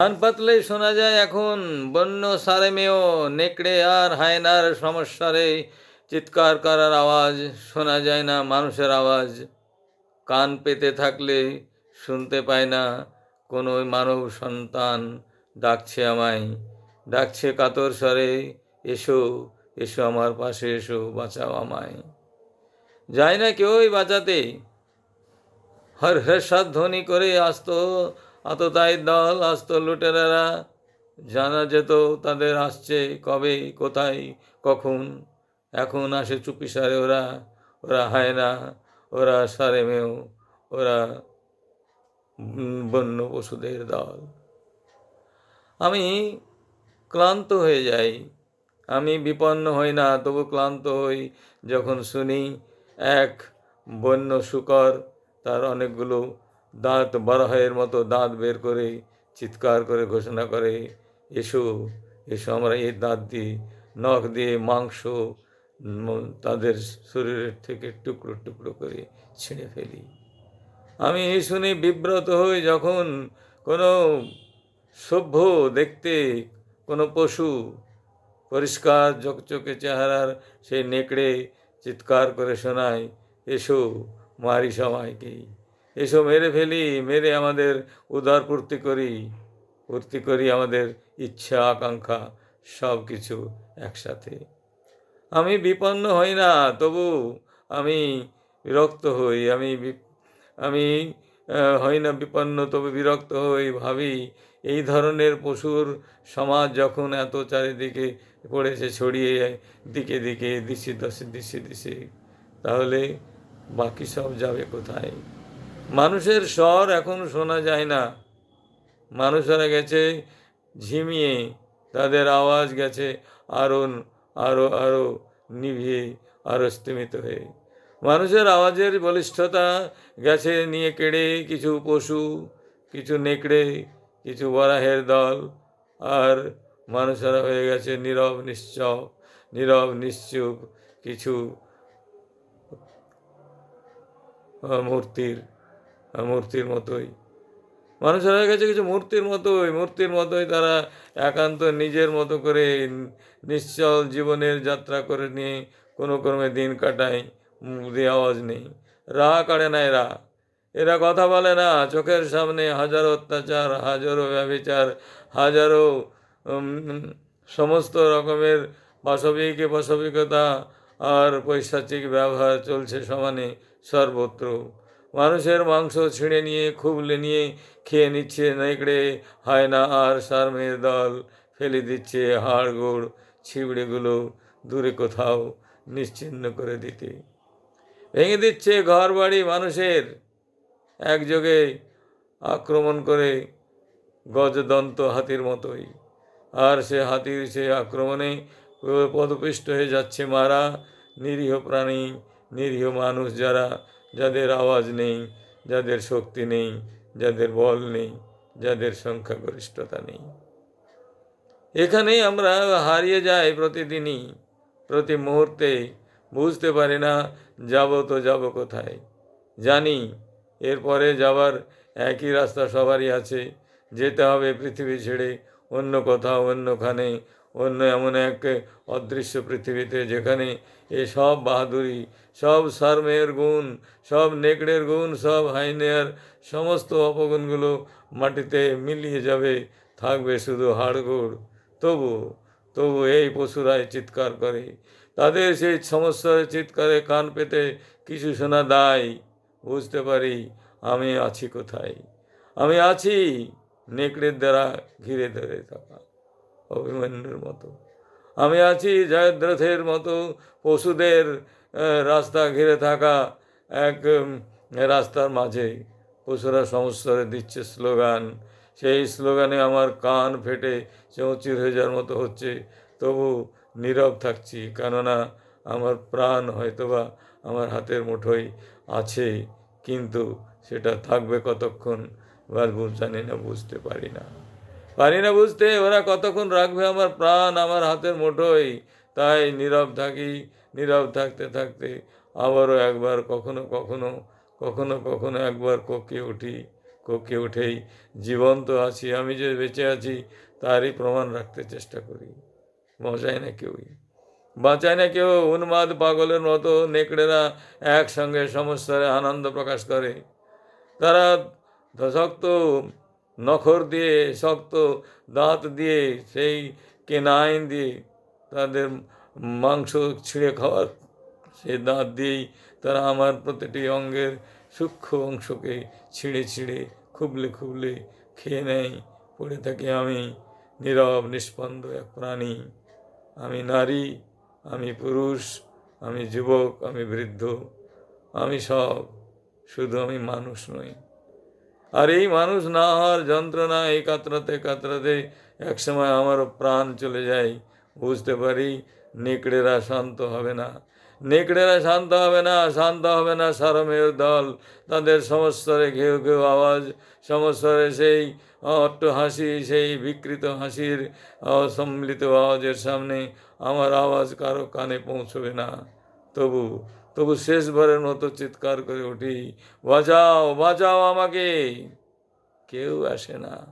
কান পাতলেই শোনা যায় এখন, বন্য সারে মেয়েও নেকড়ে আর হায়নার সমস্যারে চিৎকার করার আওয়াজ শোনা যায় না মানুষের আওয়াজ। কান পেতে থাকলে শুনতে পায় না কোনো মানব সন্তান। ডাকছে আমায়, ডাকছে কাতর স্বরে, এসো এসো আমার পাশে, এসো, বাঁচাও আমায়। যায় না কেউই বাঁচাতে। হর হর্ষাদ ধ্বনি করে আসতো আততায়ী দল আসতো লুটেরারা জানা যেত তাদের আসছে কবে, কোথায়, কখন। এখন আসে চুপি সারে ওরা ওরা হয় না, ওরা সারে মেও ওরা বন্য পশুদের দল। আমি ক্লান্ত হয়ে যাই। আমি বিপন্ন হই না, তবু ক্লান্ত হই যখন শুনি এক বন্য শুকর, তার অনেকগুলো দাঁত বরাহের মতো দাঁত বের করে, চিৎকার করে, ঘোষণা করে, এসো এসো আমরা এই দাঁত দিয়ে, নখ দিয়ে, মাংস তাদের শরীরের থেকে টুকরো টুকরো করে ছিঁড়ে ফেলি। আমি এই শুনে বিব্রত হই যখন কোনো সভ্য দেখতে, কোনো পশু পরিষ্কার চকচকে চেহারার সেই নেকড়ে চিৎকার করে শোনায়, এসো, মারি সবাইকেই এসো মেরে ফেলি, মেরে আমাদের উদার পূর্তি করি পূর্তি করি আমাদের ইচ্ছা, আকাঙ্ক্ষা সব কিছু একসাথে। আমি বিপন্ন হই না, তবু আমি বিরক্ত হই, আমি আমি হই না বিপন্ন, তবে বিরক্ত হই, ভাবি এই ধরনের পশুর সমাজ যখন এত চারিদিকে পড়েছে, ছড়িয়ে দিকে দিকে, দিশে দশে, দিশে দিশে, তাহলে বাকি সব যাবে কোথায়? মানুষের স্বর এখন শোনা যায় না। মানুষেরা গেছে ঝিমিয়ে, তাদের আওয়াজ গেছে আরও আরও আরও নিভিয়ে আরও স্তিমিত হয়ে। মানুষের আওয়াজের বলিষ্ঠতা গেছে নিয়ে কেড়ে কিছু পশু, কিছু নেকড়ে, কিছু বরাহের দল। আর মানুষেরা হয়ে গেছে নীরব নিশ্চপ নীরব, নিশ্চুপ কিছু মূর্তির মূর্তির মতোই। মানুষের হয়ে গেছে কিছু মূর্তির মতোই। মূর্তির মতোই তারা একান্ত নিজের মতো করে নিশ্চল জীবনের যাত্রা করে নিয়ে কোনো ক্রমে দিন কাটায় মুদি আওয়াজ নেই। রা কাড়ে না এরা। এরা কথা বলে না। চোখের সামনে হাজারো অত্যাচার, হাজারো ব্যবিচার হাজারো সমস্ত রকমের পাশবিক পাশবিকতা আর পৈশাচিক ব্যবহার চলছে সমানে সর্বত্র। মানুষের মাংস ছিঁড়ে নিয়ে, খুবলে নিয়ে খেয়ে নিচ্ছে নেকড়ে, হায়না আর সারমের দল। ফেলে দিচ্ছে হাড় গোড়, ছিবড়েগুলো দূরে কোথাও নিশ্চিহ্ন করে দিতে। ভেঙে দিচ্ছে ঘর বাড়ি মানুষের। একযোগে আক্রমণ করে গজদন্ত হাতির মতোই। আর সে হাতির সে আক্রমণে পদপিষ্ট হয়ে যাচ্ছে মারা নিরীহ প্রাণী, নিরীহ মানুষ যারা যাদের আওয়াজ নেই, যাদের শক্তি নেই, যাদের বল নেই, যাদের সংখ্যাগরিষ্ঠতা নেই। এখানেই আমরা হারিয়ে যাই প্রতিদিনই, প্রতি মুহূর্তে। বুঝতে পারি না, যাব তো যাব কোথায়? জানি, এরপরে যাবার একই রাস্তা সবারই আছে। যেতে হবে পৃথিবী ছেড়ে, অন্য কোথাও, অন্যখানে অন্য এমন এক অদৃশ্য পৃথিবীতে যেখানে এ সব বাহাদুরি, সব সার্মের গুণ, সব নেকড়ের গুণ, সব হাইনের সমস্ত অপগুণগুলো মাটিতে মিলিয়ে যাবে, থাকবে শুধু হাড়গোড়। তবু তবু এই পশুরাই চিৎকার করে। তাদের সেই সমস্যার চিৎকারে কান পেতে কিছু শোনা দায় বুঝতে পারি আমি আছি কোথায়। আমি আছি নেকড়ের দ্বারা ঘিরে ধরে থাকা। অভিমন্যুর মতো। আমি আছি জয়দ্রথের মতো পশুদের রাস্তা ঘিরে থাকা এক রাস্তার মাঝে পশুরা সমস্যারে দিচ্ছে স্লোগান। সেই স্লোগানে আমার কান ফেটে চৌচির হয়ে যাওয়ার মতো হচ্ছে। তবু নীরব থাকছি, কেননা আমার প্রাণ হয়তোবা আমার হাতের মুঠোয় আছে, কিন্তু সেটা থাকবে কতক্ষণ? বা জানি না, বুঝতে পারি না। পারি না বুঝতে, ওরা কতক্ষণ রাখবে আমার প্রাণ, আমার হাতের মুঠোয়? তাই নীরব থাকি, নীরব থাকতে থাকতে আবারও একবার কখনো কখনো কখনো কখনো একবার কোকে উঠি, কোকে উঠেই জীবন্ত আছি, আমি যে বেঁচে আছি তারই প্রমাণ রাখতে চেষ্টা করি। মজায় না কেউই। বাঁচায় না কেউ, উন্মাদ পাগলের মতো নেকড়েরা একসঙ্গে সমস্যারে আনন্দ প্রকাশ করে। তারা শক্ত নখর দিয়ে, শক্ত দাঁত দিয়ে, সেই কেনাইন দিয়ে তাদের মাংস ছিঁড়ে খাওয়ার সেই দাঁত দিয়েই তারা আমার প্রতিটি অঙ্গের সূক্ষ্ম অংশকে ছিঁড়ে ছিঁড়ে খুবলে খুবলে খেয়ে নেয়। পড়ে থাকি আমি নীরব, নিষ্পন্দ এক প্রাণী। আমি নারী, আমি পুরুষ, আমি যুবক, আমি বৃদ্ধ। আমি সব, শুধু আমি মানুষ নই। আর এই মানুষ না হওয়ার যন্ত্রণা এই কাতরাতে কাতরাতে একসময় আমারও প্রাণ চলে যায়। বুঝতে পারি? নেকড়েরা শান্ত হবে না। নেকড়েরা শান্ত হবে না, শান্ত হবে না সারমেয় দল। তাদের সমস্যারে ঘেউ ঘেউ আওয়াজ সমস্যারে সেই অট্ট হাসি, সেই বিকৃত হাসির অসম্মিলিত আওয়াজের সামনে আমার আওয়াজ কারও কানে পৌঁছবে না। তবু তবু শেষবারের মতো চিৎকার করে উঠি, বাঁচাও বাঁচাও আমাকে। কেউ আসে না।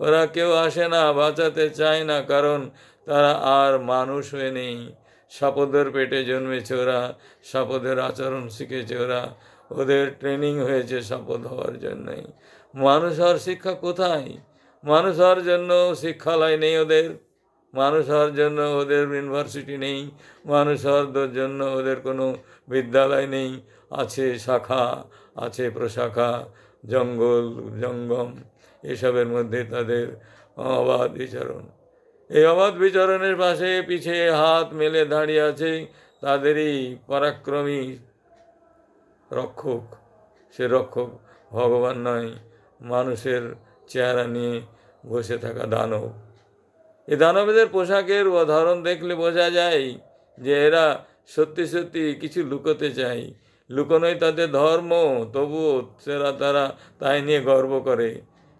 ওরা কেউ আসে না, বাঁচাতে চায় না, কারণ তারা আর মানুষ হয়ে নেই। সাপদের পেটে জন্মেছে ওরা, সাপদের আচরণ শিখেছে ওরা। ওদের ট্রেনিং হয়েছে সাপদ হওয়ার জন্যই। মানুষ হওয়ার শিক্ষা কোথায়? মানুষ হওয়ার জন্য শিক্ষালয় নেই ওদের। মানুষ হওয়ার জন্য ওদের ইউনিভার্সিটি নেই, মানুষ হওয়ার জন্য ওদের কোনো বিদ্যালয় নেই, আছে শাখা, আছে প্রশাখা, জঙ্গল, জঙ্গম, এসবের মধ্যে তাদের অবাধ বিচরণ। এই অবাধ বিচরণের পাশে পিছে হাত মেলে দাঁড়িয়ে আছে তাদেরই পরাক্রমী রক্ষক। সে রক্ষক ভগবান নয়, মানুষের চেহারা নিয়ে বসে থাকা দানব। এই দানবদের পোশাকের ধরন দেখলে বোঝা যায় যে এরা সত্যি সত্যি কিছু লুকোতে চায়। লুকোনোই তাদের ধর্ম, তবুও সেরা তারা তাই নিয়ে গর্ব করে।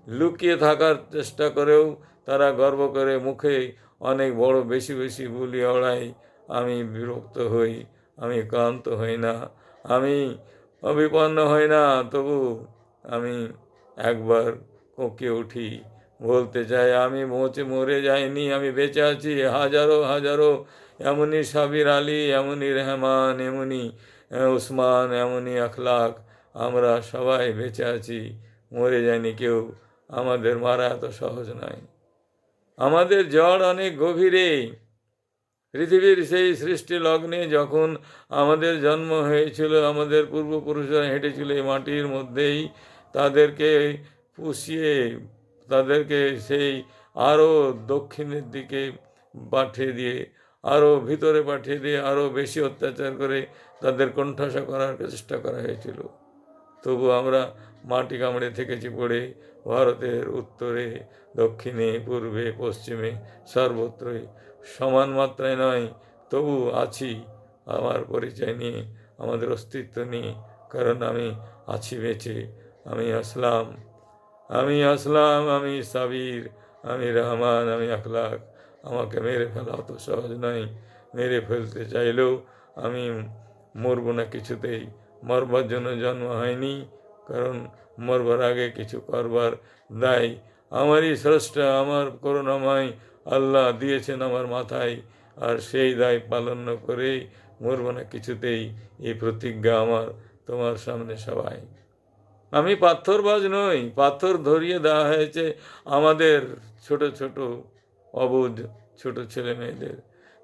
লুকিয়ে থাকার চেষ্টা করেও তারা গর্ব করে, মুখে অনেক বড়, বেশি বেশি বুলি অড়াই, আমি বিরক্ত হই, আমি ক্লান্ত হই না, আমি অবিপন্ন হই না, তবু আমি একবার কোঁকে উঠি। বলতে চাই, আমি মোচে মরে যাইনি, আমি বেঁচে আছি, হাজারো হাজারো এমনই সাবির আলী এমনই রহমান এমনই উসমান এমনই আখলাক, আমরা সবাই বেঁচে আছি, মরে যায়নি কেউ, আমাদের মারা এত সহজ নয় আমাদের জড় অনেক গভীরে, পৃথিবীর সেই সৃষ্টি লগ্নে যখন আমাদের জন্ম হয়েছিল, আমাদের পূর্বপুরুষরা হেঁটেছিল এই মাটির মধ্যেই, তাদেরকে পুষিয়ে তাদেরকে সেই আরও দক্ষিণের দিকে পাঠিয়ে দিয়ে, আরও ভিতরে পাঠিয়ে দিয়ে, আরও বেশি অত্যাচার করে তাদের কণ্ঠাসা করার চেষ্টা করা হয়েছিল। তবু আমরা মাটি কামড়ে থেকেছি পড়ে, ভারতের উত্তরে, দক্ষিণে, পূর্বে, পশ্চিমে সর্বত্রই সমান মাত্রায় নয়, তবু আছি। আমার পরিচয় নিয়ে, আমাদের অস্তিত্ব নিয়ে, কারণ আমি আছি বেঁচে। আমি আসলাম। আমি আসলাম, আমি সাবির, আমি রহমান, আমি আখলাক। আমাকে মেরে ফেলা অত সহজ নয়। মেরে ফেলতে চাইলেও আমি মরবো না কিছুতেই। মরবার জন্য জন্ম হয়নি, কারণ মরবার আগে কিছু করবার দায় আমারই স্রষ্টা, আমার করুণাময় আল্লাহ দিয়েছেন আমার মাথায়, আর সেই দায় পালন করেই মরবো না কিছুতেই। এই প্রতিজ্ঞা আমার, তোমার সামনে সবাই। আমি পাথরবাজ নই, পাথর ধরিয়ে দেওয়া হয়েছে আমাদের ছোট ছোট অবুধ ছোট ছেলে মেয়েদের।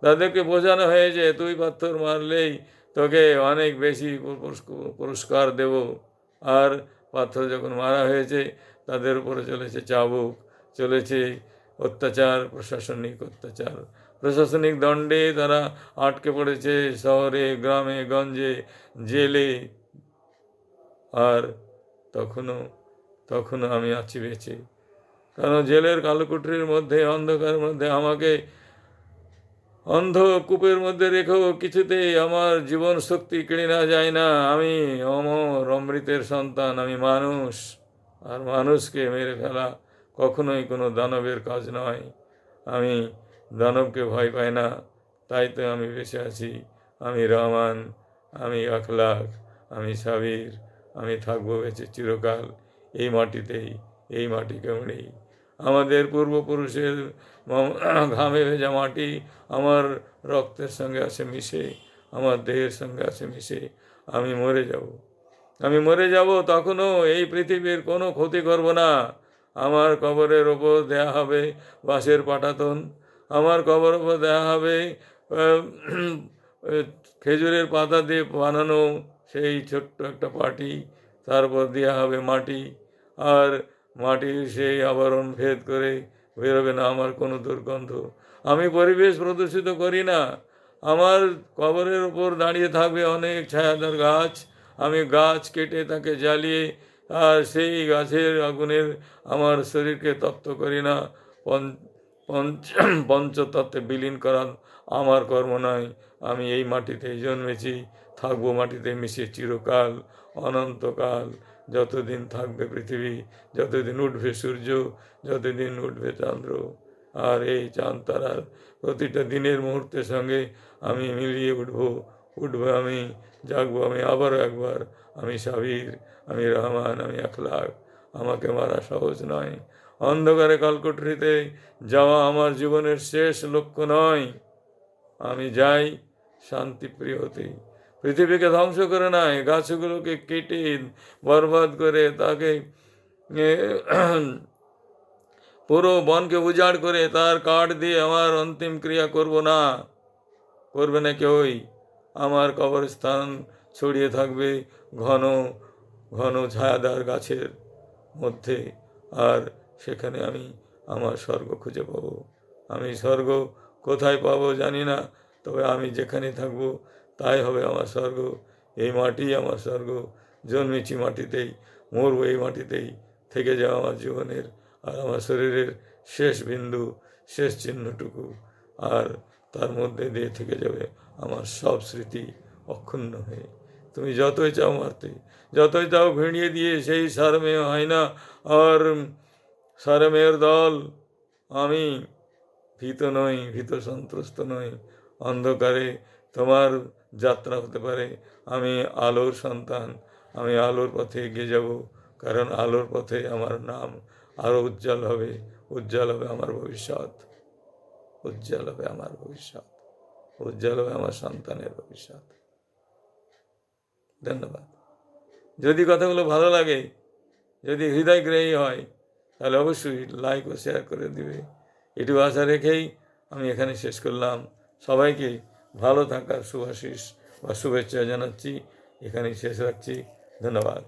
তাদেরকে বোঝানো হয়েছে, তুই পাথর মারলেই তোকে অনেক বেশি পুরস্কার দেব। আর পাথর যখন মারা হয়েছে, তাদের উপরে চলেছে চাবুক, চলেছে অত্যাচার, প্রশাসনিক অত্যাচার। প্রশাসনিক দণ্ডে তারা আটকে পড়েছে শহরে, গ্রামে, গঞ্জে, জেলে। আর তখনও তখনও আমি আছি বেঁচে। কারণ জেলের কালোকুঠরির মধ্যে, অন্ধকারের মধ্যে আমাকে অন্ধ কূপের মধ্যে রেখেও কিছুতেই আমার জীবন শক্তি কেড়ে না যায় না। আমি অমর, অমৃতের সন্তান, আমি মানুষ। আর মানুষকে মেরে ফেলা কখনোই কোনো দানবের কাজ নয়। আমি দানবকে ভয় পাই না, তাই তো আমি বেঁচে আছি। আমি রহমান, আমি আখলাখ, আমি সাবির। আমি থাকব বেঁচে চিরকাল। এই মাটিতেই, এই মাটি কেমনেই? আমাদের পূর্বপুরুষের ঘামে ভেজা মাটি আমার রক্তের সঙ্গে আছে মিশে, আমার দেহের সঙ্গে আছে মিশে। আমি মরে যাব। আমি মরে যাব তখনও এই পৃথিবীর কোনো ক্ষতি করব না। আমার কবরের ওপর দেয়া হবে বাঁশের পাটাতন। আমার কবর ওপর দেয়া হবে খেজুরের পাতা দিয়ে বানানো সেই ছোট্ট একটা পাটি তারপর দেওয়া হবে মাটি, আর মাটির সেই আবরণ ভেদ করে বেরোবে না, আমার কোনো দুর্গন্ধ। আমি পরিবেশ প্রদূষিত করি না। আমার কবরের ওপর দাঁড়িয়ে থাকবে অনেক ছায়াদার গাছ। আমি গাছ কেটে তাকে জ্বালিয়ে, আর সেই গাছের আগুনের আমার শরীরকে তপ্ত করি না। পঞ্চ পঞ্চ পঞ্চতত্ত্বে বিলীন করা আমার কর্ম নয়। আমি এই মাটিতেই জন্মেছি। থাকব মাটিতে মিশে চিরকাল, অনন্তকাল। যতদিন থাকবে পৃথিবী, যতদিন উঠবে সূর্য, যতদিন উঠবে চন্দ্র। আর এই চাঁদ তারার প্রতিটা দিনের মুহূর্তের সঙ্গে আমি মিলিয়ে উঠবো। উঠবো আমি, জাগবো আমি আবারও একবার। আমি সাবির, আমি রহমান, আমি আখলাক। আমাকে মারা সহজ নয়। অন্ধকারে কালকটরিতে যাওয়া আমার জীবনের শেষ লক্ষ্য নয়। আমি যাই শান্তিপ্রিয় হতে। পৃথিবীকে ধ্বংস করে নয় গাছগুলোকে কেটে বরবাদ করে তাকে পুরো বনকে উজাড় করে তার কাঠ দিয়ে আমার অন্তিম ক্রিয়া করব না। করবে না কেউই। আমার কবরস্থান ছড়িয়ে থাকবে ঘন ঘন ছায়াদার গাছের মধ্যে। আর সেখানে আমি আমার স্বর্গ খুঁজে পাবো। আমি স্বর্গ কোথায় পাবো জানি না, তবে আমি যেখানে থাকব তাই হবে আমার স্বর্গ। এই মাটি আমার স্বর্গ। জন্মেছি মাটিতেই, মরবো এই মাটিতেই। থেকে যাওয়া আমার জীবনের আর আমার শরীরের শেষ বিন্দু, শেষ চিহ্নটুকু। আর তার মধ্যে দিয়ে থেকে যাবে আমার সব স্মৃতি অক্ষুণ্ণ হয়ে। তুমি যতই চাও মারতে, যতই চাও ভিড়িয়ে দিয়ে সেই সারমেয় হয় না। আর সারমেয়ের দল, আমি ভীত নই, ভীত সন্ত্রস্ত নই। অন্ধকারে তোমার যাত্রা হতে পারে। আমি আলোর সন্তান, আমি আলোর পথে এগিয়ে যাব, কারণ আলোর পথে আমার নাম আরও উজ্জ্বল হবে উজ্জ্বল হবে আমার ভবিষ্যৎ, উজ্জ্বল হবে আমার ভবিষ্যৎ, উজ্জ্বল হবে আমার সন্তানের ভবিষ্যৎ। ধন্যবাদ। যদি কথাগুলো ভালো লাগে, যদি হৃদয়গ্রাহী হয়, তাহলে অবশ্যই লাইক ও শেয়ার করে দিবে। এটু আশা রেখেই আমি এখানে শেষ করলাম। সবাইকে ভালো থাকার শুভাশিস বা শুভেচ্ছা জানাচ্ছি। এখানেই শেষ রাখছি। ধন্যবাদ।